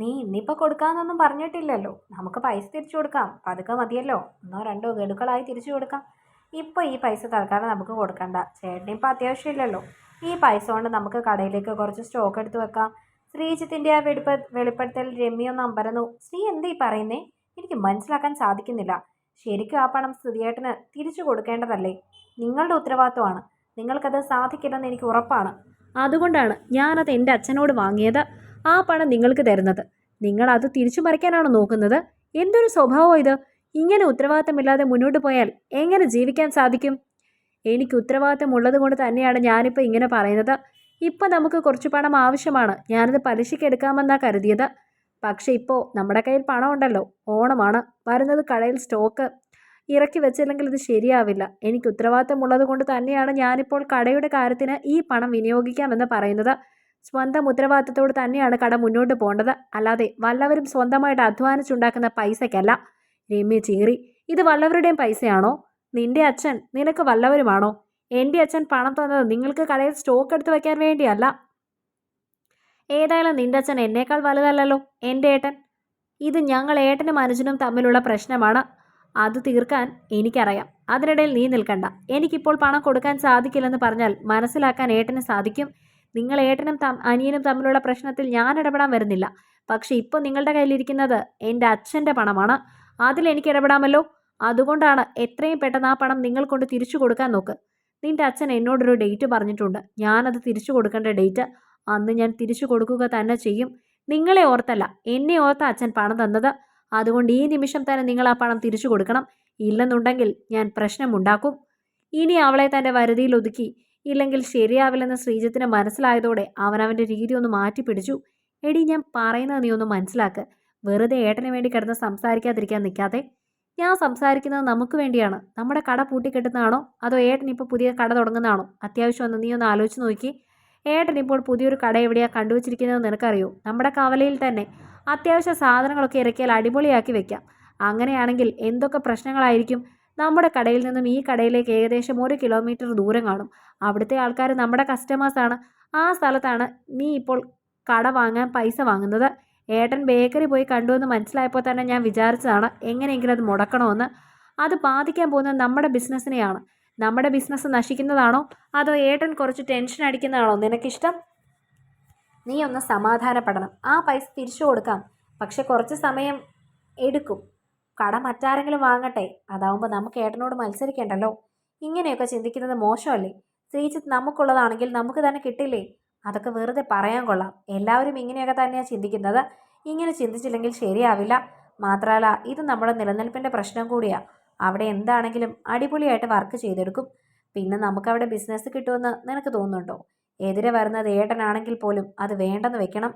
നീ ഇന്നിപ്പോൾ കൊടുക്കാമെന്നൊന്നും പറഞ്ഞിട്ടില്ലല്ലോ. നമുക്ക് പൈസ തിരിച്ചു കൊടുക്കാം. പതുക്കെ മതിയല്ലോ. ഒന്നോ രണ്ടോ ഗഡുക്കളായി തിരിച്ചു കൊടുക്കാം. ഇപ്പോൾ ഈ പൈസ തൽക്കാലം നമുക്ക് കൊടുക്കണ്ട. ചേട്ടന് ഇപ്പോൾ അത്യാവശ്യമില്ലല്ലോ ഈ പൈസ കൊണ്ട് നമുക്ക് കടയിലേക്ക് കുറച്ച് സ്റ്റോക്ക് എടുത്ത് വെക്കാം. ശ്രീജിത്തിന്റെ ആ വെളിപ്പ വെളിപ്പെടുത്തൽ രമ്യൊന്ന് അമ്പരന്നു. ശ്രീ എന്തീ പറയുന്നേ? എനിക്ക് മനസ്സിലാക്കാൻ സാധിക്കുന്നില്ല. ശരിക്കും ആ പണം സ്തുതിയേട്ടന് തിരിച്ചു കൊടുക്കേണ്ടതല്ലേ? നിങ്ങളുടെ ഉത്തരവാദിത്വമാണ്. നിങ്ങൾക്കത് സാധിക്കില്ലെന്ന് എനിക്ക് ഉറപ്പാണ്. അതുകൊണ്ടാണ് ഞാനത് എന്റെ അച്ഛനോട് വാങ്ങിയത്. ആ പണം നിങ്ങൾക്ക് തരുന്നത്. നിങ്ങൾ അത് തിരിച്ചു മറിക്കാനാണോ നോക്കുന്നത്? എന്തൊരു സ്വഭാവം ഇത്? ഇങ്ങനെ ഉത്തരവാദിത്തമില്ലാതെ മുന്നോട്ട് പോയാൽ എങ്ങനെ ജീവിക്കാൻ സാധിക്കും? എനിക്ക് ഉത്തരവാദിത്തം ഉള്ളത് കൊണ്ട് തന്നെയാണ് ഞാനിപ്പോൾ ഇങ്ങനെ പറയുന്നത്. ഇപ്പം നമുക്ക് കുറച്ച് പണം ആവശ്യമാണ്. ഞാനത് പലിശയ്ക്ക് എടുക്കാമെന്നാണ് കരുതിയത്. പക്ഷേ ഇപ്പോൾ നമ്മുടെ കയ്യിൽ പണം ഉണ്ടല്ലോ. ഓണമാണ്. വരുന്നത് കടയിൽ സ്റ്റോക്ക് ഇറക്കി വെച്ചില്ലെങ്കിൽ ഇത് ശരിയാവില്ല. എനിക്ക് ഉത്തരവാദിത്തം ഉള്ളത് കൊണ്ട് തന്നെയാണ് ഞാനിപ്പോൾ കടയുടെ കാര്യത്തിന് ഈ പണം വിനിയോഗിക്കാമെന്ന് പറയുന്നത്. സ്വന്തം ഉത്തരവാദിത്തത്തോട് തന്നെയാണ് കട മുന്നോട്ട് പോകേണ്ടത്. അല്ലാതെ വല്ലവരും സ്വന്തമായിട്ട് അധ്വാനിച്ചുണ്ടാക്കുന്ന പൈസയ്ക്കല്ല. രമ്യ ചീറി ഇത് വല്ലവരുടെയും പൈസയാണോ? നിന്റെ അച്ഛൻ നിനക്ക് വല്ലവരുമാണോ? എന്റെ അച്ഛൻ പണം തന്നത് നിങ്ങൾക്ക് കടയിൽ സ്റ്റോക്ക് എടുത്തു വയ്ക്കാൻ വേണ്ടിയല്ല. ഏതായാലും നിന്റെ അച്ഛൻ എന്നേക്കാൾ വലുതല്ലല്ലോ എന്റെ ഏട്ടൻ. ഇത് ഞങ്ങൾ ഏട്ടനും അനുജനും തമ്മിലുള്ള പ്രശ്നമാണ്. അത് തീർക്കാൻ എനിക്കറിയാം. അതിനിടയിൽ നീ നിൽക്കണ്ട. എനിക്കിപ്പോൾ പണം കൊടുക്കാൻ സാധിക്കില്ലെന്ന് പറഞ്ഞാൽ മനസ്സിലാക്കാൻ ഏട്ടന് സാധിക്കും. നിങ്ങൾ ഏട്ടനും അനിയനും തമ്മിലുള്ള പ്രശ്നത്തിൽ ഞാൻ ഇടപെടാൻ വരുന്നില്ല. പക്ഷേ ഇപ്പോൾ നിങ്ങളുടെ കയ്യിലിരിക്കുന്നത് എന്റെ അച്ഛന്റെ പണമാണ്. അതിൽ എനിക്ക് ഇടപെടാമല്ലോ. അതുകൊണ്ടാണ് എത്രയും പെട്ടെന്ന് ആ പണം നിങ്ങൾ കൊണ്ട് തിരിച്ചു കൊടുക്കാൻ നോക്ക്. നിന്റെ അച്ഛൻ എന്നോടൊരു ഡേറ്റ് പറഞ്ഞിട്ടുണ്ട്. ഞാനത് തിരിച്ചു കൊടുക്കേണ്ട ഡേറ്റ് അന്ന് ഞാൻ തിരിച്ചു കൊടുക്കുക തന്നെ ചെയ്യും. നിങ്ങളെ ഓർത്തല്ല എന്നെ ഓർത്ത അച്ഛൻ പണം തന്നത്. അതുകൊണ്ട് ഈ നിമിഷം തന്നെ നിങ്ങൾ ആ പണം തിരിച്ചു കൊടുക്കണം. ഇല്ലെന്നുണ്ടെങ്കിൽ ഞാൻ പ്രശ്നമുണ്ടാക്കും ഇനി അവളെ തന്റെ വരുതിയിൽ ഒതുക്കി ഇല്ലെങ്കിൽ ശരിയാവില്ലെന്ന് ശ്രീജിത്തിന് മനസ്സിലായതോടെ അവൻ അവന്റെ രീതി ഒന്ന് മാറ്റി പിടിച്ചു. എടി ഞാൻ പറയുന്നത് നീ ഒന്ന് മനസ്സിലാക്ക്. വെറുതെ ഏട്ടന് വേണ്ടി കിടന്ന് സംസാരിക്കാതിരിക്കാൻ നിൽക്കാതെ. ഞാൻ സംസാരിക്കുന്നത് നമുക്ക് വേണ്ടിയാണ്. നമ്മുടെ കട പൂട്ടിക്കെട്ടുന്നതാണോ? അതോ ഏട്ടൻ ഇപ്പോൾ പുതിയ കട തുടങ്ങുന്നതാണോ? അത്യാവശ്യം ഒന്ന് നീ ഒന്ന് ആലോചിച്ച് നോക്കി. ഏട്ടൻ ഇപ്പോൾ പുതിയൊരു കട എവിടെയാണ് കണ്ടുവച്ചിരിക്കുന്നത് നിനക്കറിയോ? നമ്മുടെ കവലയിൽ തന്നെ അത്യാവശ്യ സാധനങ്ങളൊക്കെ ഇറക്കിയാൽ അടിപൊളിയാക്കി വെക്കാം. അങ്ങനെയാണെങ്കിൽ എന്തൊക്കെ പ്രശ്നങ്ങളായിരിക്കും? നമ്മുടെ കടയിൽ നിന്നും ഈ കടയിലേക്ക് ഏകദേശം ഒരു കിലോമീറ്റർ ദൂരം കാണും. അവിടുത്തെ ആൾക്കാർ നമ്മുടെ കസ്റ്റമേഴ്സാണ് ആ സ്ഥലത്താണ് നീ ഇപ്പോൾ കട വാങ്ങാൻ പൈസ വാങ്ങുന്നത്. ഏട്ടൻ ബേക്കറി പോയി കണ്ടു എന്ന് മനസ്സിലായപ്പോൾ തന്നെ ഞാൻ വിചാരിച്ചതാണ് എങ്ങനെയെങ്കിലും അത് മുടക്കണമെന്ന്. അത് ബാധിക്കാൻ പോകുന്നത് നമ്മുടെ ബിസിനസ്സിനെയാണ് നമ്മുടെ ബിസിനസ് നശിക്കുന്നതാണോ? അതോ ഏട്ടൻ കുറച്ച് ടെൻഷൻ അടിക്കുന്നതാണോ? നിനക്കിഷ്ടം? നീ ഒന്ന് സമാധാനപ്പെടണം. ആ പൈസ തിരിച്ചു കൊടുക്കാം. പക്ഷെ കുറച്ച് സമയം എടുക്കും. കട മറ്റാരെങ്കിലും വാങ്ങട്ടെ. അതാവുമ്പോൾ നമുക്ക് ഏട്ടനോട് മത്സരിക്കേണ്ടല്ലോ. ഇങ്ങനെയൊക്കെ ചിന്തിക്കുന്നത് മോശമല്ലേ? ശ്രീജിത്ത് നമുക്കുള്ളതാണെങ്കിൽ നമുക്ക് തന്നെ കിട്ടില്ലേ? അതൊക്കെ വെറുതെ പറയാൻ കൊള്ളാം. എല്ലാവരും ഇങ്ങനെയൊക്കെ തന്നെയാണ് ചിന്തിക്കുന്നത്. ഇങ്ങനെ ചിന്തിച്ചില്ലെങ്കിൽ ശരിയാവില്ല. മാത്രമല്ല ഇത് നമ്മുടെ നിലനിൽപ്പിന്റെ പ്രശ്നം കൂടിയാണ് അവിടെ എന്താണെങ്കിലും അടിപൊളിയായിട്ട് വർക്ക് ചെയ്തെടുക്കും. പിന്നെ നമുക്കവിടെ ബിസിനസ് കിട്ടുമെന്ന് നിനക്ക് തോന്നുന്നുണ്ടോ? എതിരെ വരുന്നത് ഏട്ടനാണെങ്കിൽ പോലും അത് വേണ്ടെന്ന് വെക്കണം.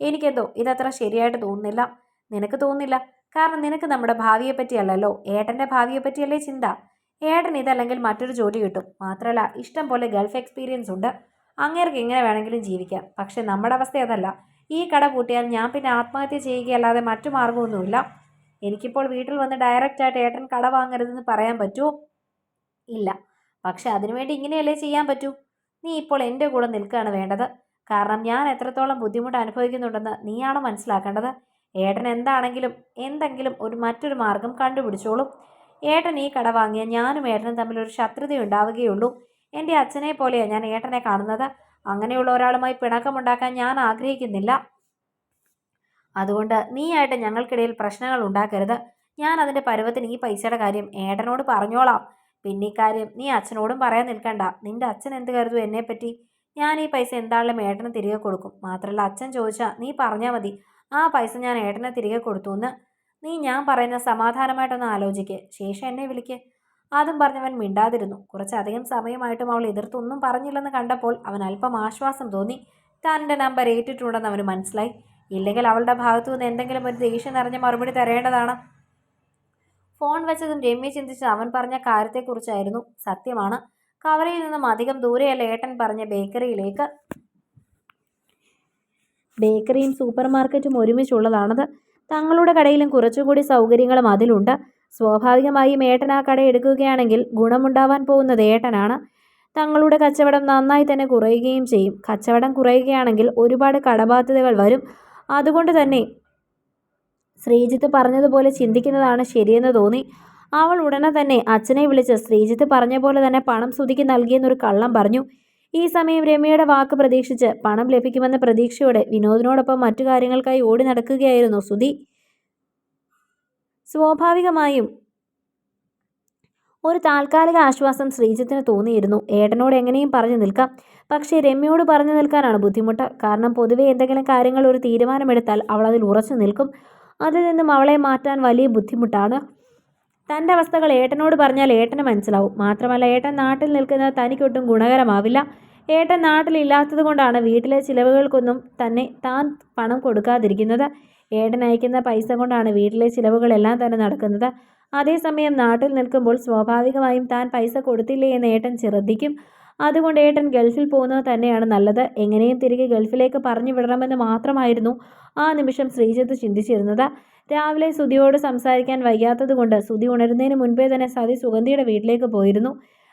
എനിക്കെന്തോ ഇതത്ര ശരിയായിട്ട് തോന്നുന്നില്ല. നിനക്ക് തോന്നുന്നില്ല? കാരണം നിനക്ക് നമ്മുടെ ഭാവിയെ പറ്റിയല്ലല്ലോ? ഏട്ടന്റെ ഭാവിയെ പറ്റിയല്ലേ ചിന്ത? ഏട്ടൻ ഇതല്ലെങ്കിൽ മറ്റൊരു ജോലി കിട്ടും. മാത്രമല്ല ഇഷ്ടം പോലെ ഗൾഫ് എക്സ്പീരിയൻസ് ഉണ്ട്. അങ്ങേർക്ക് എങ്ങനെ വേണമെങ്കിലും ജീവിക്കാം. പക്ഷെ നമ്മുടെ അവസ്ഥ അതല്ല. ഈ കട പൂട്ടിയാൽ ഞാൻ പിന്നെ ആത്മഹത്യ ചെയ്യുകയല്ലാതെ മറ്റു മാർഗമൊന്നുമില്ല എനിക്കിപ്പോൾ വീട്ടിൽ വന്ന് ഡയറക്റ്റായിട്ട് ഏട്ടൻ കട വാങ്ങരുതെന്ന് പറയാൻ പറ്റുമോ ഇല്ല. പക്ഷെ അതിനുവേണ്ടി ഇങ്ങനെയല്ലേ ചെയ്യാൻ പറ്റൂ? നീ ഇപ്പോൾ എന്റെ കൂടെ നിൽക്കുകയാണ് വേണ്ടത്. കാരണം ഞാൻ എത്രത്തോളം ബുദ്ധിമുട്ട് അനുഭവിക്കുന്നുണ്ടെന്ന് നീയാണ് മനസ്സിലാക്കേണ്ടത്. ഏട്ടൻ എന്താണെങ്കിലും എന്തെങ്കിലും ഒരു മറ്റൊരു മാർഗം കണ്ടുപിടിച്ചോളും. ഏട്ടൻ ഈ കട വാങ്ങിയ ഞാനും ഏട്ടനും തമ്മിൽ ഒരു ശത്രുത ഉണ്ടാവുകയുള്ളൂ. എന്റെ അച്ഛനെ പോലെയാണ് ഞാൻ ഏട്ടനെ കാണുന്നത്. അങ്ങനെയുള്ള ഒരാളുമായി പിണക്കമുണ്ടാക്കാൻ ഞാൻ ആഗ്രഹിക്കുന്നില്ല. അതുകൊണ്ട് നീയായിട്ട് ഞങ്ങൾക്കിടയിൽ പ്രശ്നങ്ങൾ ഉണ്ടാക്കരുത്. ഞാൻ അതിന്റെ പരുവത്തിന് ഈ പൈസയുടെ കാര്യം ഏട്ടനോട് പറഞ്ഞോളാം. പിന്നെ ഇക്കാര്യം നീ അച്ഛനോടും പറയാൻ നിൽക്കണ്ട. നിന്റെ അച്ഛൻ എന്ത് കരുതും എന്നെപ്പറ്റി? ഞാൻ ഈ പൈസ എന്താണെങ്കിലും ഏട്ടന് തിരികെ കൊടുക്കും. മാത്രമല്ല അച്ഛൻ ചോദിച്ചാൽ നീ പറഞ്ഞാൽ മതി. ആ പൈസ ഞാൻ ഏട്ടനെ തിരികെ കൊടുത്തു എന്ന് നീ ഞാൻ പറയുന്ന സമാധാനമായിട്ടൊന്ന് ആലോചിക്ക്. ശേഷം എന്നെ വിളിക്ക്. അതും പറഞ്ഞവൻ മിണ്ടാതിരുന്നു. കുറച്ചധികം സമയമായിട്ടും അവൾ എതിർത്തൊന്നും പറഞ്ഞില്ലെന്ന് കണ്ടപ്പോൾ അവൻ അല്പം ആശ്വാസം തോന്നി. തന്റെ നമ്പർ ഏറ്റിട്ടുണ്ടെന്ന് അവന് മനസ്സിലായി. ഇല്ലെങ്കിൽ അവളുടെ ഭാഗത്തു നിന്ന് എന്തെങ്കിലും ഒരു ദേഷ്യം നിറഞ്ഞ മറുപടി തരേണ്ടതാണ്. ഫോൺ വെച്ചതും രമ്യ ചിന്തിച്ചത് അവൻ പറഞ്ഞ കാര്യത്തെക്കുറിച്ചായിരുന്നു സത്യമാണ്. കവലയിൽ നിന്നും അധികം ദൂരെയല്ല ഏട്ടൻ പറഞ്ഞ ബേക്കറിയിലേക്ക് ബേക്കറിയും സൂപ്പർ മാർക്കറ്റും ഒരുമിച്ചുള്ളതാണത്. തങ്ങളുടെ കടയിലും കുറച്ചുകൂടി സൗകര്യങ്ങളും അതിലുണ്ട്. സ്വാഭാവികമായും ഏട്ടൻ ആ കട എടുക്കുകയാണെങ്കിൽ ഗുണമുണ്ടാവാൻ പോകുന്നത് ഏട്ടനാണ്. തങ്ങളുടെ കച്ചവടം നന്നായി തന്നെ കുറയുകയും ചെയ്യും. കച്ചവടം കുറയുകയാണെങ്കിൽ ഒരുപാട് കടബാധ്യതകൾ വരും. അതുകൊണ്ട് തന്നെ ശ്രീജിത്ത് പറഞ്ഞതുപോലെ ചിന്തിക്കുന്നതാണ് ശരിയെന്ന് തോന്നി. അവൾ ഉടനെ തന്നെ അച്ഛനെ വിളിച്ച് ശ്രീജിത്ത് പറഞ്ഞ പോലെ തന്നെ പണം സ്തുതിക്ക് നൽകിയെന്നൊരു കള്ളം പറഞ്ഞു. ഈ സമയം രമ്യയുടെ വാക്ക് പ്രതീക്ഷിച്ച് പണം ലഭിക്കുമെന്ന പ്രതീക്ഷയോടെ വിനോദിനോടൊപ്പം മറ്റു കാര്യങ്ങൾക്കായി ഓടി നടക്കുകയായിരുന്നു സുധി. സ്വാഭാവികമായും ഒരു താൽക്കാലിക ആശ്വാസം ശ്രീജിത്തിന് തോന്നിയിരുന്നു. ഏട്ടനോട് എങ്ങനെയും പറഞ്ഞു നിൽക്കാം. പക്ഷേ രമ്യയോട് പറഞ്ഞു നിൽക്കാനാണ് ബുദ്ധിമുട്ട്. കാരണം പൊതുവെ എന്തെങ്കിലും കാര്യങ്ങൾ ഒരു തീരുമാനമെടുത്താൽ അവൾ അതിൽ ഉറച്ചു നിൽക്കും. അതിൽ നിന്നും അവളെ മാറ്റാൻ വലിയ ബുദ്ധിമുട്ടാണ്. തന്റെ അവസ്ഥകൾ ഏട്ടനോട് പറഞ്ഞാൽ ഏട്ടന് മനസ്സിലാവും. മാത്രമല്ല ഏട്ടൻ നാട്ടിൽ നിൽക്കുന്നത് തനിക്കൊട്ടും ഗുണകരമാവില്ല. ഏട്ടൻ നാട്ടിലില്ലാത്തത് കൊണ്ടാണ് വീട്ടിലെ ചിലവുകൾക്കൊന്നും തന്നെ താൻ പണം കൊടുക്കാതിരിക്കുന്നത്. ഏട്ടൻ അയക്കുന്ന പൈസ കൊണ്ടാണ് വീട്ടിലെ ചിലവുകളെല്ലാം തന്നെ നടക്കുന്നത്. അതേസമയം നാട്ടിൽ നിൽക്കുമ്പോൾ സ്വാഭാവികമായും താൻ പൈസ കൊടുത്തില്ലേ എന്ന് ഏട്ടൻ ശ്രദ്ധിക്കും. അതുകൊണ്ട് ഏട്ടൻ ഗൾഫിൽ പോകുന്നത് തന്നെയാണ് നല്ലത്. എങ്ങനെയും തിരികെ ഗൾഫിലേക്ക് പറഞ്ഞു വിടണമെന്ന് മാത്രമായിരുന്നു ആ നിമിഷം ശ്രീജിത്ത് ചിന്തിച്ചിരുന്നത്. രാവിലെ സുധിയോട് സംസാരിക്കാൻ വയ്യാത്തതുകൊണ്ട് സുധി ഉണരുന്നതിന് മുൻപേ തന്നെ സതി സുഗന്ധിയുടെ വീട്ടിലേക്ക് പോയിരുന്നു.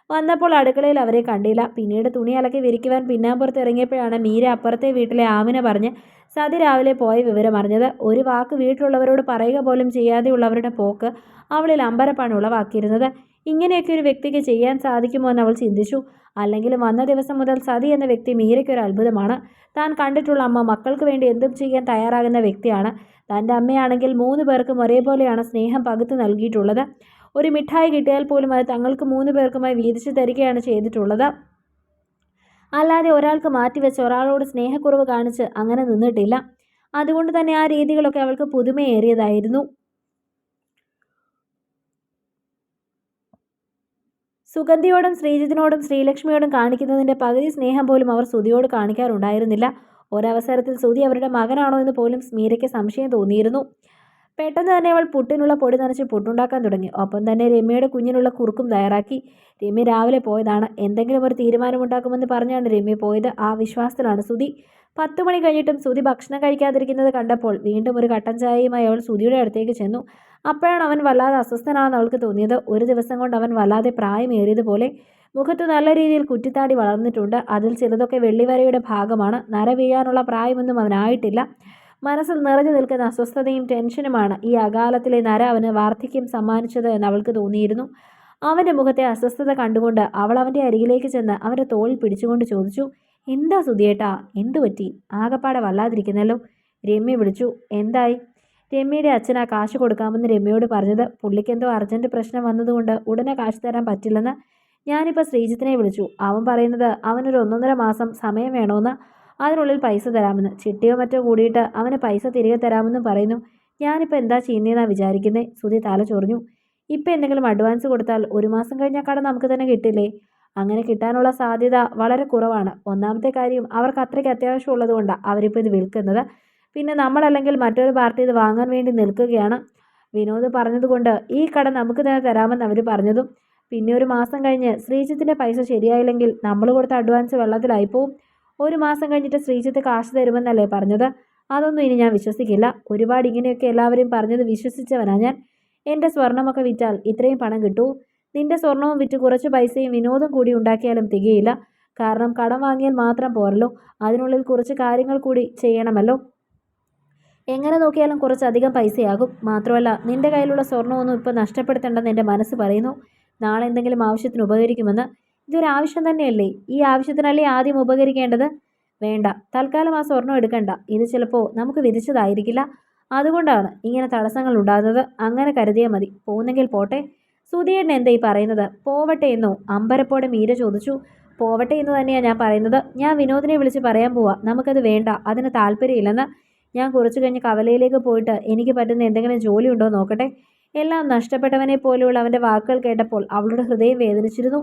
വന്നപ്പോൾ അടുക്കളയിൽ അവരെ കണ്ടില്ല. പിന്നീട് തുണി അലക്കി വിരിക്കുവാൻ പിന്നാമ്പുറത്ത് ഇറങ്ങിയപ്പോഴാണ് മീര അപ്പുറത്തെ വീട്ടിലെ ആമിന പറഞ്ഞ് സതി രാവിലെ പോയ വിവരം അറിഞ്ഞത്. ഒരു വാക്ക് വീട്ടിലുള്ളവരോട് പറയുക പോലും ചെയ്യാതെയുള്ളവരുടെ പോക്ക് അവളിൽ അമ്പരപ്പാണ് ഉളവാക്കിയിരുന്നത്. ഇങ്ങനെയൊക്കെ ഒരു വ്യക്തിക്ക് ചെയ്യാൻ സാധിക്കുമോ എന്ന് അവൾ ചിന്തിച്ചു. അല്ലെങ്കിൽ വന്ന ദിവസം മുതൽ സതി എന്ന വ്യക്തി മീരയ്ക്ക് ഒരു അത്ഭുതമാണ്. താൻ കണ്ടിട്ടുള്ള അമ്മ മക്കൾക്ക് വേണ്ടി എന്തും ചെയ്യാൻ തയ്യാറാകുന്ന വ്യക്തിയാണ്. തന്റെ അമ്മയാണെങ്കിൽ മൂന്ന് പേർക്കും ഒരേപോലെയാണ് സ്നേഹം പകുത്തു നൽകിയിട്ടുള്ളത്. ഒരു മിഠായി കിട്ടിയാൽ പോലും അത് തങ്ങൾക്ക് മൂന്ന് പേർക്കുമായി വീതിച്ചു തരികയാണ് ചെയ്തിട്ടുള്ളത്. അല്ലാതെ ഒരാൾക്ക് മാറ്റിവെച്ച് ഒരാളോട് സ്നേഹക്കുറവ് കാണിച്ച് അങ്ങനെ നിന്നിട്ടില്ല. അതുകൊണ്ട് തന്നെ ആ രീതികളൊക്കെ അവൾക്ക് പുതുമയേറിയതായിരുന്നു. സുഗന്ധിയോടും ശ്രീജിത്തിനോടും ശ്രീലക്ഷ്മിയോടും കാണിക്കുന്നതിന്റെ പകുതി സ്നേഹം പോലും അവർ സുധിയോട് കാണിക്കാറുണ്ടായിരുന്നില്ല. ഒരവസരത്തിൽ സുധി അവരുടെ മകനാണോ എന്ന് പോലും സ്മീരയ്ക്ക് സംശയം തോന്നിയിരുന്നു. പെട്ടെന്ന് തന്നെ അവൾ പുട്ടിനുള്ള പൊടി നനച്ച് പുട്ടുണ്ടാക്കാൻ തുടങ്ങി. ഒപ്പം തന്നെ രമ്യയുടെ കുഞ്ഞിനുള്ള കുറുക്കും തയ്യാറാക്കി. രമ്യ രാവിലെ പോയതാണ്. എന്തെങ്കിലും ഒരു തീരുമാനമുണ്ടാക്കുമെന്ന് പറഞ്ഞാണ് രമ്യ പോയത്. ആ വിശ്വാസത്തിലാണ് സുധി. പത്ത് മണി കഴിഞ്ഞിട്ടും സുധി ഭക്ഷണം കഴിക്കാതിരിക്കുന്നത് കണ്ടപ്പോൾ വീണ്ടും ഒരു കട്ടൻ ചായയുമായി അവൾ സുധിയുടെ അടുത്തേക്ക് ചെന്നു. അപ്പോഴാണ് അവൻ വല്ലാതെ അസ്വസ്ഥനാണെന്ന് അവൾക്ക് തോന്നിയത്. ഒരു ദിവസം കൊണ്ട് അവൻ വല്ലാതെ പ്രായമേറിയതുപോലെ മുഖത്ത് നല്ല രീതിയിൽ കുറ്റിത്താടി വളർന്നിട്ടുണ്ട്. അതിൽ ചിലതൊക്കെ വെള്ളിവരയുടെ ഭാഗമാണ്. നര വീഴാനുള്ള പ്രായമൊന്നും അവനായിട്ടില്ല. മനസ്സിൽ നിറഞ്ഞു നിൽക്കുന്ന അസ്വസ്ഥതയും ടെൻഷനുമാണ് ഈ അകാലത്തിലെ നര അവന് വാർദ്ധക്യം സമ്മാനിച്ചത് എന്ന് അവൾക്ക് തോന്നിയിരുന്നു. അവന്റെ മുഖത്തെ അസ്വസ്ഥത കണ്ടുകൊണ്ട് അവൾ അവന്റെ അരികിലേക്ക് ചെന്ന് അവന്റെ തോളിൽ പിടിച്ചുകൊണ്ട് ചോദിച്ചു എന്താ സുധിയേട്ടാ? എന്തു പറ്റി? ആകപ്പാടെ വല്ലാതിരിക്കുന്നല്ലോ? രമ്യ വിളിച്ചു എന്തായി? രമ്യയുടെ അച്ഛൻ ആ കാശ് കൊടുക്കാമെന്ന് രമ്യയോട് പറഞ്ഞത് പുള്ളിക്കെന്തോ അർജന്റ് പ്രശ്നം വന്നതുകൊണ്ട് ഉടനെ കാശ് തരാൻ പറ്റില്ലെന്ന് ഞാനിപ്പോൾ ശ്രീജിത്തിനെ വിളിച്ചു. അവൻ പറയുന്നത് അവനൊരു ഒന്നൊന്നര മാസം സമയം വേണമെന്ന് അതിനുള്ളിൽ പൈസ തരാമെന്ന്. ചിട്ടിയോ മറ്റോ കൂടിയിട്ട് അവന് പൈസ തിരികെ തരാമെന്നും പറയുന്നു. ഞാനിപ്പോൾ എന്താ ചെയ്യുന്നതെന്നാണ് വിചാരിക്കുന്നത് സുധി തല ചൊറിഞ്ഞു. ഇപ്പം എന്തെങ്കിലും അഡ്വാൻസ് കൊടുത്താൽ ഒരു മാസം കഴിഞ്ഞാൽ കട നമുക്ക് തന്നെ കിട്ടില്ലേ? അങ്ങനെ കിട്ടാനുള്ള സാധ്യത വളരെ കുറവാണ്. ഒന്നാമത്തെ കാര്യം അവർക്ക് അത്രയ്ക്ക് അത്യാവശ്യമുള്ളത് കൊണ്ടാണ് അവരിപ്പോൾ ഇത് വിൽക്കുന്നത്. പിന്നെ നമ്മളല്ലെങ്കിൽ മറ്റൊരു പാർട്ടി ഇത് വാങ്ങാൻ വേണ്ടി നിൽക്കുകയാണ്. വിനോദ് പറഞ്ഞതുകൊണ്ട് ഈ കട നമുക്ക് തന്നെ തരാമെന്ന് അവർ പറഞ്ഞതും. പിന്നെ ഒരു മാസം കഴിഞ്ഞ് ശ്രീജിത്തിന്റെ പൈസ ശരിയായില്ലെങ്കിൽ നമ്മൾ കൊടുത്ത അഡ്വാൻസ് വെള്ളത്തിലായിപ്പോവും. ഒരു മാസം കഴിഞ്ഞിട്ട് ശ്രീജിത്ത് കാശ് തരുമെന്നല്ലേ പറഞ്ഞത്? അതൊന്നും ഇനി ഞാൻ വിശ്വസിക്കില്ല. ഒരുപാട് ഇങ്ങനെയൊക്കെ എല്ലാവരും പറഞ്ഞത് വിശ്വസിച്ചവനാ ഞാൻ. എന്റെ സ്വർണമൊക്കെ വിറ്റാൽ ഇത്രയും പണം കിട്ടൂ. നിന്റെ സ്വർണവും വിറ്റ് കുറച്ച് പൈസയും വിനോദം കൂടി ഉണ്ടാക്കിയാലും തികയില്ല. കാരണം കടം വാങ്ങിയാൽ മാത്രം പോരല്ലോ. അതിനുള്ളിൽ കുറച്ച് കാര്യങ്ങൾ കൂടി ചെയ്യണമല്ലോ. എങ്ങനെ നോക്കിയാലും കുറച്ചധികം പൈസയാകും. മാത്രമല്ല നിന്റെ കയ്യിലുള്ള സ്വർണമൊന്നും ഇപ്പോൾ നഷ്ടപ്പെടുത്തേണ്ടെന്ന് എന്റെ മനസ്സ് പറയുന്നു. നാളെ എന്തെങ്കിലും ആവശ്യത്തിന് ഉപകരിക്കുമെന്ന് ഇതൊരു ആവശ്യം തന്നെയല്ലേ? ഈ ആവശ്യത്തിനല്ലേ ആദ്യം ഉപകരിക്കേണ്ടത്? വേണ്ട. തൽക്കാലം ആ സ്വർണം എടുക്കണ്ട. ഇത് ചിലപ്പോൾ നമുക്ക് വിധിച്ചതായിരിക്കില്ല. അതുകൊണ്ടാണ് ഇങ്ങനെ തടസ്സങ്ങൾ ഉണ്ടാകുന്നത്. അങ്ങനെ കരുതിയാൽ മതി. പോകുന്നെങ്കിൽ പോട്ടെ. സുധിയേട്ടൻ എന്താ ഈ പറയുന്നത്? പോവട്ടെ എന്നോ? അമ്പരപ്പോടെ മീര ചോദിച്ചു. പോവട്ടെ എന്ന് തന്നെയാണ് ഞാൻ പറയുന്നത്. ഞാൻ വിനോദിനെ വിളിച്ച് പറയാൻ പോവാ. നമുക്കത് വേണ്ട. അതിന് താല്പര്യമില്ലെന്ന്. ഞാൻ കുറച്ചു കഴിഞ്ഞ് കവലയിലേക്ക് പോയിട്ട് എനിക്ക് പറ്റുന്ന എന്തെങ്കിലും ജോലി ഉണ്ടോ നോക്കട്ടെ. എല്ലാം നഷ്ടപ്പെട്ടവനെ പോലെയുള്ള അവന്റെ വാക്കുകൾ കേട്ടപ്പോൾ അവളുടെ ഹൃദയം വേദനിച്ചിരുന്നു.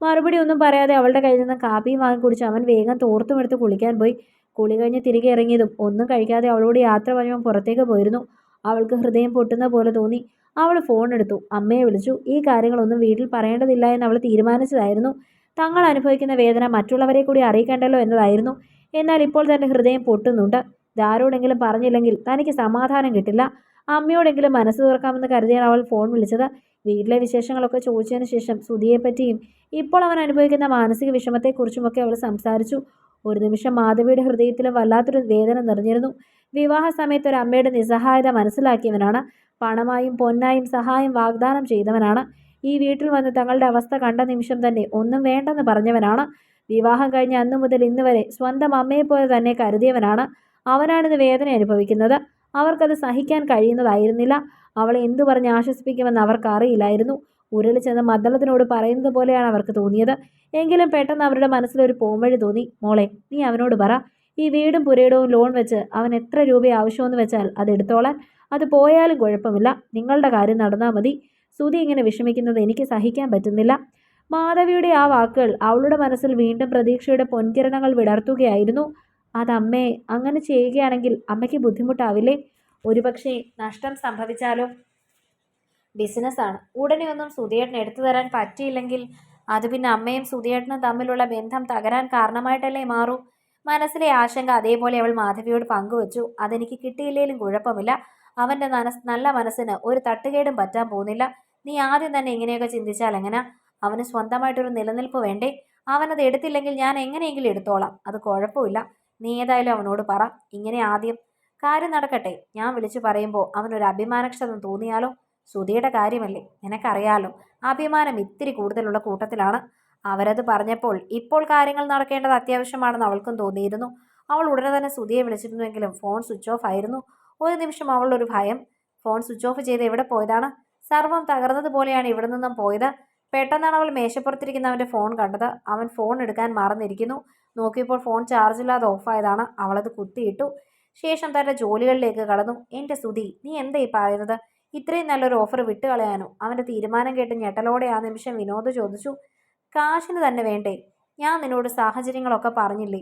മറുപടി ഒന്നും പറയാതെ അവളുടെ കയ്യിൽ നിന്ന് കാപ്പിയും വാങ്ങി കുടിച്ച് അവൻ വേഗം തോർത്തുമെടുത്ത് കുളിക്കാൻ പോയി. കുളി കഴിഞ്ഞ് തിരികെ ഇറങ്ങിയതും ഒന്നും കഴിക്കാതെ അവളോട് യാത്ര പറയുമ്പോൾ പുറത്തേക്ക് പോയിരുന്നു. അവൾക്ക് ഹൃദയം പൊട്ടുന്ന പോലെ തോന്നി. അവൾ ഫോൺ എടുത്തു. അമ്മയെ വിളിച്ചു. ഈ കാര്യങ്ങളൊന്നും വീട്ടിൽ പറയേണ്ടതില്ല എന്ന് അവൾ തീരുമാനിച്ചതായിരുന്നു. തങ്ങൾ അനുഭവിക്കുന്ന വേദന മറ്റുള്ളവരെ കൂടി അറിയിക്കേണ്ടല്ലോ എന്നതായിരുന്നു. എന്നാൽ ഇപ്പോൾ തന്റെ ഹൃദയം പൊട്ടുന്നുണ്ട്. ഇതാരോടെങ്കിലും പറഞ്ഞില്ലെങ്കിൽ തനിക്ക് സമാധാനം കിട്ടില്ല. അമ്മയോടെങ്കിലും മനസ്സ് തുറക്കാമെന്ന് കരുതിയാണ് അവൾ ഫോൺ വിളിച്ചത്. വീട്ടിലെ വിശേഷങ്ങളൊക്കെ ചോദിച്ചതിന് ശേഷം സുധിയെപ്പറ്റിയും ഇപ്പോൾ അവൻ അനുഭവിക്കുന്ന മാനസിക വിഷമത്തെക്കുറിച്ചുമൊക്കെ അവൾ സംസാരിച്ചു. ഒരു നിമിഷം മാധവിയുടെ ഹൃദയത്തിലും വല്ലാത്തൊരു വേദന നിറഞ്ഞിരുന്നു. വിവാഹ സമയത്ത് ഒരു അമ്മയുടെ നിസ്സഹായത മനസ്സിലാക്കിയവനാണ്. പണമായും പൊന്നായും സഹായം വാഗ്ദാനം ചെയ്തവനാണ്. ഈ വീട്ടിൽ വന്ന് തങ്ങളുടെ അവസ്ഥ കണ്ട നിമിഷം തന്നെ ഒന്നും വേണ്ടെന്ന് പറഞ്ഞവനാണ്. വിവാഹം കഴിഞ്ഞ അന്നു മുതൽ ഇന്ന് വരെ സ്വന്തം അമ്മയെപ്പോലെ തന്നെ കരുതിയവനാണ്. അവനാണിത് വേദന അനുഭവിക്കുന്നത് അവർക്കത് സഹിക്കാൻ കഴിയുന്നതായിരുന്നില്ല. അവളെ എന്തു പറഞ്ഞ് ആശ്വസിപ്പിക്കുമെന്ന് അവർക്ക് അറിയില്ലായിരുന്നു ഉരുളി ചെന്ന് മദ്ദളത്തിനോട് പറയുന്നത് പോലെയാണ് അവർക്ക് തോന്നിയത്. എങ്കിലും പെട്ടെന്ന് അവരുടെ മനസ്സിലൊരു പോംവഴി തോന്നി. മോളെ നീ അവനോട് പറ. ഈ വീടും പുരയിടവും ലോൺ വെച്ച് അവൻ എത്ര രൂപ ആവശ്യമെന്ന് വെച്ചാൽ അത് എടുത്തോളാൻ. അത് പോയാലും കുഴപ്പമില്ല. നിങ്ങളുടെ കാര്യം നടന്നാൽ മതി. സുധി ഇങ്ങനെ വിഷമിക്കുന്നത് എനിക്ക് സഹിക്കാൻ പറ്റുന്നില്ല. മാധവിയുടെ ആ വാക്കുകൾ അവളുടെ മനസ്സിൽ വീണ്ടും പ്രതീക്ഷയുടെ പൊൻകിരണങ്ങൾ വിടർത്തുകയായിരുന്നു. അതമ്മേ അങ്ങനെ ചെയ്യുകയാണെങ്കിൽ അമ്മയ്ക്ക് ബുദ്ധിമുട്ടാവില്ലേ? ഒരുപക്ഷെ നഷ്ടം സംഭവിച്ചാലോ? ബിസിനസ്സാണ്. ഉടനെ ഒന്നും സുധിയേട്ടന് എടുത്തു തരാൻ പറ്റിയില്ലെങ്കിൽ അത് പിന്നെ അമ്മയും സുധിയേട്ടനും തമ്മിലുള്ള ബന്ധം തകരാൻ കാരണമായിട്ടല്ലേ മാറൂ? മനസ്സിലെ ആശങ്ക അതേപോലെ അവൾ മാധവിയോട് പങ്കുവച്ചു. അതെനിക്ക് കിട്ടിയില്ലെങ്കിലും കുഴപ്പമില്ല. അവന്റെ മനസ് നല്ല മനസ്സിന് ഒരു തട്ടുകേടും പറ്റാൻ പോകുന്നില്ല. നീ ആദ്യം തന്നെ ഇങ്ങനെയൊക്കെ ചിന്തിച്ചാൽ എങ്ങനെ? അവന് സ്വന്തമായിട്ടൊരു നിലനിൽപ്പ് വേണ്ടേ? അവനത് എടുത്തില്ലെങ്കിൽ ഞാൻ എങ്ങനെയെങ്കിലും എടുത്തോളാം. അത് കുഴപ്പമില്ല. നീ ഏതായാലും അവനോട് പറ. ഇങ്ങനെ ആദ്യം. കാര്യം നടക്കട്ടെ. ഞാൻ വിളിച്ചു പറയുമ്പോൾ അവനൊരു അഭിമാനക്ഷതം തോന്നിയാലോ? സുധിയുടെ കാര്യമല്ലേ? നിനക്കറിയാലോ അഭിമാനം ഇത്തിരി കൂടുതലുള്ള കൂട്ടത്തിലാണ്. അവരത് പറഞ്ഞപ്പോൾ ഇപ്പോൾ കാര്യങ്ങൾ നടക്കേണ്ടത് അത്യാവശ്യമാണെന്ന് അവൾക്കും തോന്നിയിരുന്നു. അവൾ ഉടനെ തന്നെ സുധിയെ വിളിച്ചിരുന്നുവെങ്കിലും ഫോൺ സ്വിച്ച് ഓഫ് ആയിരുന്നു. ഒരു നിമിഷം അവളൊരു ഭയം. ഫോൺ സ്വിച്ച് ഓഫ് ചെയ്ത് എവിടെ പോയതാണ്? സർവം തകർന്നതുപോലെയാണ് ഇവിടെ നിന്നും പോയത്. പെട്ടെന്നാണ് അവൾ മേശപ്പുറത്തിരിക്കുന്ന അവന്റെ ഫോൺ കണ്ടത്. അവൻ ഫോൺ എടുക്കാൻ മറന്നിരിക്കുന്നു. നോക്കിയപ്പോൾ ഫോൺ ചാർജില്ലാതെ ഓഫായതാണ് അവളത് കുത്തിയിട്ടു. ശേഷം തന്റെ ജോലികളിലേക്ക് കടന്നു. എന്റെ സുധി നീ എന്താ ഈ പറയുന്നത്? ഇത്രയും നല്ലൊരു ഓഫർ വിട്ടുകളയാനോ? അവന്റെ തീരുമാനം കേട്ട് ഞെട്ടലോടെ ആ നിമിഷം വിനോദ് ചോദിച്ചു. കാശിന് തന്നെ വേണ്ടേ? ഞാൻ നിന്നോട് സാഹചര്യങ്ങളൊക്കെ പറഞ്ഞില്ലേ?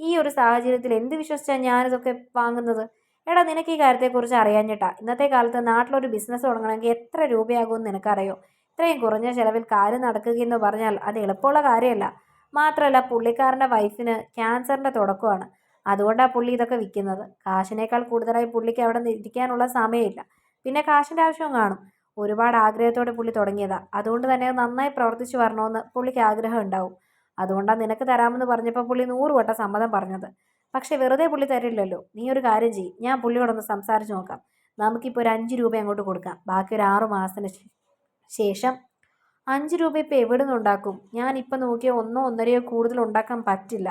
ഈ ഒരു സാഹചര്യത്തിൽ എന്ത് വിശ്വസിച്ചാണ് ഞാനിതൊക്കെ വാങ്ങുന്നത്? എടാ നിനക്ക് ഈ കാര്യത്തെക്കുറിച്ച് അറിയാഞ്ഞിട്ടാ. ഇന്നത്തെ കാലത്ത് നാട്ടിലൊരു ബിസിനസ് തുടങ്ങണമെങ്കിൽ എത്ര രൂപയാകുമെന്ന് നിനക്കറിയോ? ഇത്രയും കുറഞ്ഞ ചിലവിൽ കാര്യം നടക്കുകയെന്ന് പറഞ്ഞാൽ അത് എളുപ്പമുള്ള കാര്യമല്ല. മാത്രമല്ല പുള്ളിക്കാരന്റെ വൈഫിന് ക്യാൻസറിന്റെ തുടക്കമാണ്. അതുകൊണ്ടാണ് പുള്ളി ഇതൊക്കെ വിൽക്കുന്നത്. കാശിനേക്കാൾ കൂടുതലായി പുള്ളിക്ക് അവിടെ ഇരിക്കാനുള്ള സമയമില്ല. പിന്നെ കാശിന്റെ ആവശ്യവും കാണും. ഒരുപാട് ആഗ്രഹത്തോടെ പുള്ളി തുടങ്ങിയതാ. അതുകൊണ്ട് തന്നെ നന്നായി പ്രവർത്തിച്ചു വരണമെന്ന് പുള്ളിക്ക് ആഗ്രഹം ഉണ്ടാവും. അതുകൊണ്ടാണ് നിനക്ക് തരാമെന്ന് പറഞ്ഞപ്പോൾ പുള്ളി നൂറ് വട്ടം സമ്മതം പറഞ്ഞത്. പക്ഷെ വെറുതെ പുള്ളി തരില്ലല്ലോ. നീ ഒരു കാര്യം ചെയ്യും. ഞാൻ പുള്ളിയോടൊന്ന് സംസാരിച്ച് നോക്കാം. നമുക്കിപ്പോൾ ഒരു അഞ്ച് രൂപ അങ്ങോട്ട് കൊടുക്കാം. ബാക്കി ഒരു ആറ് മാസത്തിന് ശേഷം അഞ്ച് രൂപ ഇപ്പോൾ എവിടെ നിന്ന് ഉണ്ടാക്കും ഞാൻ ഇപ്പം നോക്കിയ ഒന്നോ ഒന്നരയോ കൂടുതൽ ഉണ്ടാക്കാൻ പറ്റില്ല.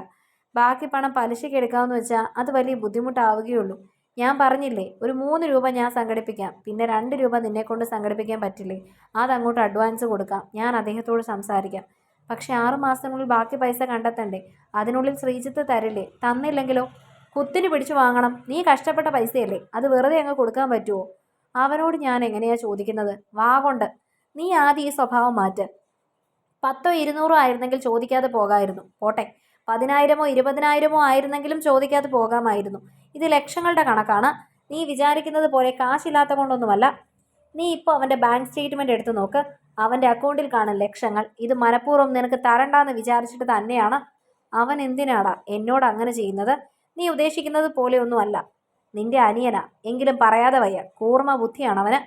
ബാക്കി പണം പലിശയ്ക്ക് എടുക്കാമെന്ന് വെച്ചാൽ അത് വലിയ ബുദ്ധിമുട്ടാവുകയുള്ളൂ. ഞാൻ പറഞ്ഞില്ലേ ഒരു മൂന്ന് രൂപ ഞാൻ സംഘടിപ്പിക്കാം പിന്നെ രണ്ട് രൂപ നിന്നെ കൊണ്ട് സംഘടിപ്പിക്കാൻ പറ്റില്ലേ? അതങ്ങോട്ട് അഡ്വാൻസ് കൊടുക്കാം ഞാൻ അദ്ദേഹത്തോട് സംസാരിക്കാം. പക്ഷെ ആറ് മാസത്തിനുള്ളിൽ ബാക്കി പൈസ കണ്ടെത്തണ്ടേ? അതിനുള്ളിൽ ശ്രീജിത്ത് തരില്ലേ? തന്നില്ലെങ്കിലോ? കുത്തിന് പിടിച്ചു വാങ്ങണം. നീ കഷ്ടപ്പെട്ട പൈസയല്ലേ? അത് വെറുതെ അങ്ങ് കൊടുക്കാൻ പറ്റുമോ അവനോട് ഞാൻ എങ്ങനെയാ ചോദിക്കുന്നത്? വാ കൊണ്ട്. നീ ആദ്യം ഈ സ്വഭാവം മാറ്റ്. പത്തോ ഇരുന്നൂറോ ആയിരുന്നെങ്കിൽ ചോദിക്കാതെ പോകാമായിരുന്നു പോട്ടെ. പതിനായിരമോ ഇരുപതിനായിരമോ ആയിരുന്നെങ്കിലും ചോദിക്കാതെ പോകാമായിരുന്നു. ഇത് ലക്ഷങ്ങളുടെ കണക്കാണ്. നീ വിചാരിക്കുന്നത് പോലെ കാശില്ലാത്ത കൊണ്ടൊന്നുമല്ല. നീ ഇപ്പോൾ അവന്റെ ബാങ്ക് സ്റ്റേറ്റ്മെന്റ് എടുത്ത് നോക്ക്. അവന്റെ അക്കൗണ്ടിൽ കാണും ലക്ഷങ്ങൾ. ഇത് മനഃപൂർവം നിനക്ക് തരണ്ടാന്ന് വിചാരിച്ചിട്ട് തന്നെയാണ്. അവൻ എന്തിനാടാ എന്നോട് അങ്ങനെ ചെയ്യുന്നത്? നീ ഉദ്ദേശിക്കുന്നത് പോലെയൊന്നുമല്ല നിന്റെ അനിയനാ. എങ്കിലും പറയാതെ വയ്യ. കൂർമ്മ ബുദ്ധിയാണ് അവന്.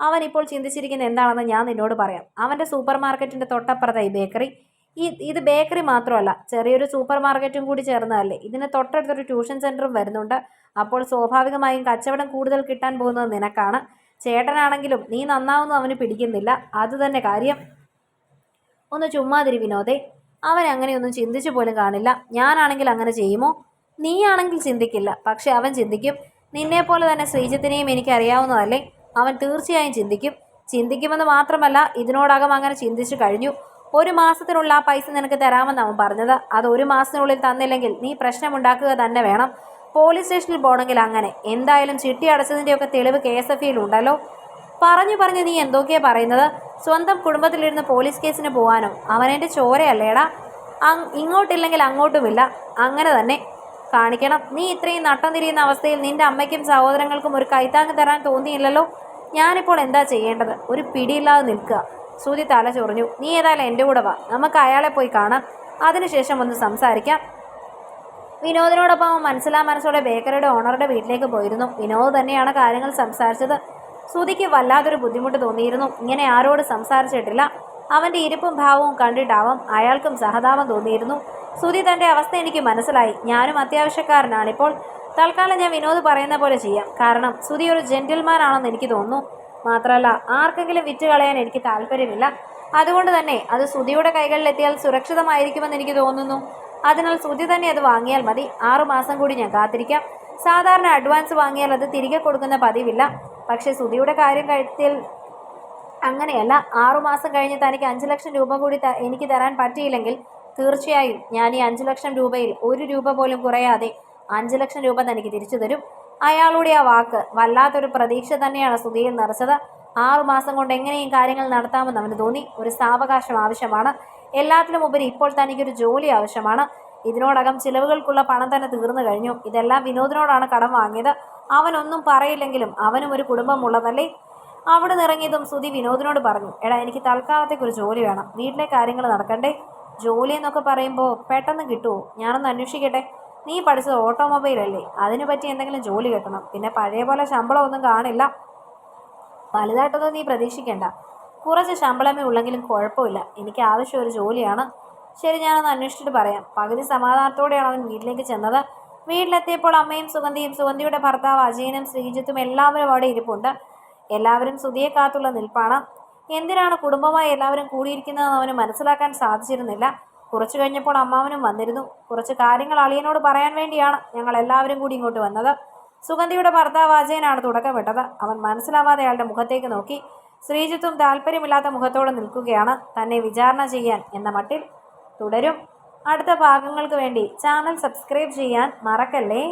അവൻ ഇപ്പോൾ ചിന്തിച്ചിരിക്കുന്ന എന്താണെന്ന് ഞാൻ നിന്നോട് പറയാം. അവന്റെ സൂപ്പർ മാർക്കറ്റിന്റെ തൊട്ടപ്പുറത്തായി ബേക്കറി. ഈ ഇത് ബേക്കറി മാത്രമല്ല ചെറിയൊരു സൂപ്പർ മാർക്കറ്റും കൂടി ചേർന്നതല്ലേ? ഇതിന് തൊട്ടടുത്തൊരു ട്യൂഷൻ സെന്ററും വരുന്നുണ്ട്. അപ്പോൾ സ്വാഭാവികമായും കച്ചവടം കൂടുതൽ കിട്ടാൻ പോകുന്നത് നിനക്കാണ്. ചേട്ടനാണെങ്കിലും നീ നന്നാവുന്നു അവന് പിടിക്കുന്നില്ല. അത് തന്നെ കാര്യം. ഒന്ന് ചുമ്മാതിരി വിനോദേ. അവൻ അങ്ങനെയൊന്നും ചിന്തിച്ചു പോലും കാണില്ല. ഞാനാണെങ്കിൽ അങ്ങനെ ചെയ്യുമോ? നീയാണെങ്കിൽ ചിന്തിക്കില്ല. പക്ഷെ അവൻ ചിന്തിക്കും. നിന്നെപ്പോലെ തന്നെ ശ്രീജിത്തിനെയും എനിക്ക് അറിയാവുന്നതല്ലേ അവൻ തീർച്ചയായും ചിന്തിക്കും. ചിന്തിക്കുമെന്ന് മാത്രമല്ല ഇതിനോടകം അങ്ങനെ ചിന്തിച്ചു കഴിഞ്ഞു. ഒരു മാസത്തിനുള്ള ആ പൈസ നിനക്ക് തരാമെന്ന് അവൻ പറഞ്ഞത്. അത് ഒരു മാസത്തിനുള്ളിൽ തന്നില്ലെങ്കിൽ നീ പ്രശ്നമുണ്ടാക്കുക തന്നെ വേണം. പോലീസ് സ്റ്റേഷനിൽ പോകണമെങ്കിൽ അങ്ങനെ. എന്തായാലും ചിട്ടി അടച്ചതിന്റെയൊക്കെ തെളിവ് കെ എസ് എഫ് ഉണ്ടല്ലോ. പറഞ്ഞു പറഞ്ഞ് നീ എന്തൊക്കെയാ പറയുന്നത്? സ്വന്തം കുടുംബത്തിലിരുന്ന് പോലീസ് കേസിന് പോകാനോ അവനെന്റെ ചോരയല്ലേടാ? ഇങ്ങോട്ടില്ലെങ്കിൽ അങ്ങോട്ടുമില്ല. അങ്ങനെ തന്നെ. കാണിക്കണം. നീ ഇത്രയും നട്ടം തിരിയുന്ന അവസ്ഥയിൽ നിന്റെ അമ്മയ്ക്കും സഹോദരങ്ങൾക്കും ഒരു കൈത്താങ്ങ് തരാൻ തോന്നിയില്ലല്ലോ? ഞാനിപ്പോൾ എന്താ ചെയ്യേണ്ടത്? ഒരു പിടിയില്ലാതെ നിൽക്കുക. ശ്രുതി തല ചൊറിഞ്ഞു. നീ ഏതായാലും എന്റെ കൂടെ വാ. നമുക്ക് അയാളെ പോയി കാണാം. അതിനുശേഷം ഒന്ന് സംസാരിക്കാം. വിനോദിനോടൊപ്പം മനസ്സിലാ മനസ്സോടെ ബേക്കറിയുടെ ഓണറുടെ വീട്ടിലേക്ക് പോയിരുന്നു. വിനോദ് തന്നെയാണ് കാര്യങ്ങൾ സംസാരിച്ചത്. സുധിക്ക് വല്ലാതൊരു ബുദ്ധിമുട്ട് തോന്നിയിരുന്നു. ഇങ്ങനെ ആരോട് സംസാരിച്ചിട്ടില്ല. അവന്റെ ഇരിപ്പും ഭാവവും കണ്ടിട്ടാവാം അയാൾക്കും സഹതാപം തോന്നിയിരുന്നു. സുധി തന്റെ അവസ്ഥ എനിക്ക് മനസ്സിലായി. ഞാനും അത്യാവശ്യക്കാരനാണിപ്പോൾ. തൽക്കാലം ഞാൻ വിനോദ് പറയുന്ന പോലെ ചെയ്യാം. കാരണം സുധി ഒരു ജെന്റിൽമാനാണെന്ന് എനിക്ക് തോന്നുന്നു. മാത്രമല്ല ആർക്കെങ്കിലും വിറ്റ് കളയാൻ എനിക്ക് താല്പര്യമില്ല. അതുകൊണ്ട് തന്നെ അത് സുധിയുടെ കൈകളിലെത്തിയാൽ സുരക്ഷിതമായിരിക്കുമെന്ന് എനിക്ക് തോന്നുന്നു. അതിനാൽ സുധി തന്നെ അത് വാങ്ങിയാൽ മതി. ആറുമാസം കൂടി ഞാൻ കാത്തിരിക്കാം. സാധാരണ അഡ്വാൻസ് വാങ്ങിയാൽ അത് തിരികെ കൊടുക്കുന്ന പതിവില്ല. പക്ഷേ സുധിയുടെ കാര്യം കാര്യത്തിൽ അങ്ങനെയല്ല ആറുമാസം കഴിഞ്ഞ് തനിക്ക് അഞ്ച് ലക്ഷം രൂപ കൂടി എനിക്ക് തരാൻ പറ്റിയില്ലെങ്കിൽ തീർച്ചയായും ഞാൻ ഈ അഞ്ച് ലക്ഷം രൂപയിൽ ഒരു രൂപ പോലും കുറയാതെ അഞ്ച് ലക്ഷം രൂപ തനിക്ക് തിരിച്ചു തരും. അയാളുടെ ആ വാക്ക് വല്ലാത്തൊരു പ്രതീക്ഷ തന്നെയാണ് സുധിയിൽ നിറച്ചത്. ആറുമാസം കൊണ്ട് എങ്ങനെയും കാര്യങ്ങൾ നടത്താമെന്ന് അവന് തോന്നി. ഒരു സാവകാശം ആവശ്യമാണ്. എല്ലാത്തിലും ഉപരി ഇപ്പോൾ തനിക്കൊരു ജോലി ആവശ്യമാണ്. ഇതിനോടകം ചിലവുകൾക്കുള്ള പണം തന്നെ തീർന്നു കഴിഞ്ഞു. ഇതെല്ലാം വിനോദിനോടാണ് കടം വാങ്ങിയത്. അവനൊന്നും പറയില്ലെങ്കിലും അവനും ഒരു കുടുംബമുള്ളതല്ലേ അവിടെ നിറങ്ങിയതും സുധി വിനോദിനോട് പറഞ്ഞു എടാ എനിക്ക് തൽക്കാലത്തേക്ക് ഒരു ജോലി വേണം. വീട്ടിലെ കാര്യങ്ങൾ നടക്കണ്ടേ? ജോലി എന്നൊക്കെ പറയുമ്പോൾ പെട്ടെന്ന് കിട്ടുമോ ഞാനൊന്ന് അന്വേഷിക്കട്ടെ? നീ പഠിച്ചത് ഓട്ടോമൊബൈൽ അല്ലേ? അതിനു പറ്റി എന്തെങ്കിലും ജോലി കിട്ടണം. പിന്നെ പഴയ പോലെ ശമ്പളമൊന്നും കാണില്ല. വലുതായിട്ടൊന്നും നീ പ്രതീക്ഷിക്കേണ്ട. കുറച്ച് ശമ്പളമേ ഉള്ളെങ്കിലും കുഴപ്പമില്ല. എനിക്ക് ആവശ്യം ഒരു ജോലിയാണ്. ശരി ഞാനൊന്ന് അന്വേഷിച്ചിട്ട് പറയാം. പകുതി സമാധാനത്തോടെയാണ് അവൻ വീട്ടിലേക്ക് ചെന്നത്. വീട്ടിലെത്തിയപ്പോൾ അമ്മയും സുഗന്ധിയും സുഗന്ധിയുടെ ഭർത്താവ് അജയനും ശ്രീജിത്തും എല്ലാവരും അവിടെ ഇരിപ്പുണ്ട്. എല്ലാവരും സുധിയെ കാത്തുള്ള നിൽപ്പാണ്. എന്തിനാണ് കുടുംബമായി എല്ലാവരും കൂടിയിരിക്കുന്നതെന്ന് അവന് മനസ്സിലാക്കാൻ സാധിച്ചിരുന്നില്ല. കുറച്ചു കഴിഞ്ഞപ്പോൾ അമ്മാവനും വന്നിരുന്നു. കുറച്ച് കാര്യങ്ങൾ അളിയനോട് പറയാൻ വേണ്ടിയാണ് ഞങ്ങൾ എല്ലാവരും കൂടി ഇങ്ങോട്ട് വന്നത്. സുഗന്ധിയുടെ ഭർത്താവ് അജയനാണ് തുടക്കമിട്ടത് അവൻ മനസ്സിലാവാതെ അയാളുടെ മുഖത്തേക്ക് നോക്കി. ശ്രീജിത്തും താല്പര്യമില്ലാത്ത മുഖത്തോടെ നിൽക്കുകയാണ്. തന്നെ വിചാരണ ചെയ്യാൻ എന്ന മട്ടിൽ തുടരും. അടുത്ത ഭാഗങ്ങൾക്ക് വേണ്ടി ചാനൽ സബ്സ്ക്രൈബ് ചെയ്യാൻ മറക്കല്ലേ?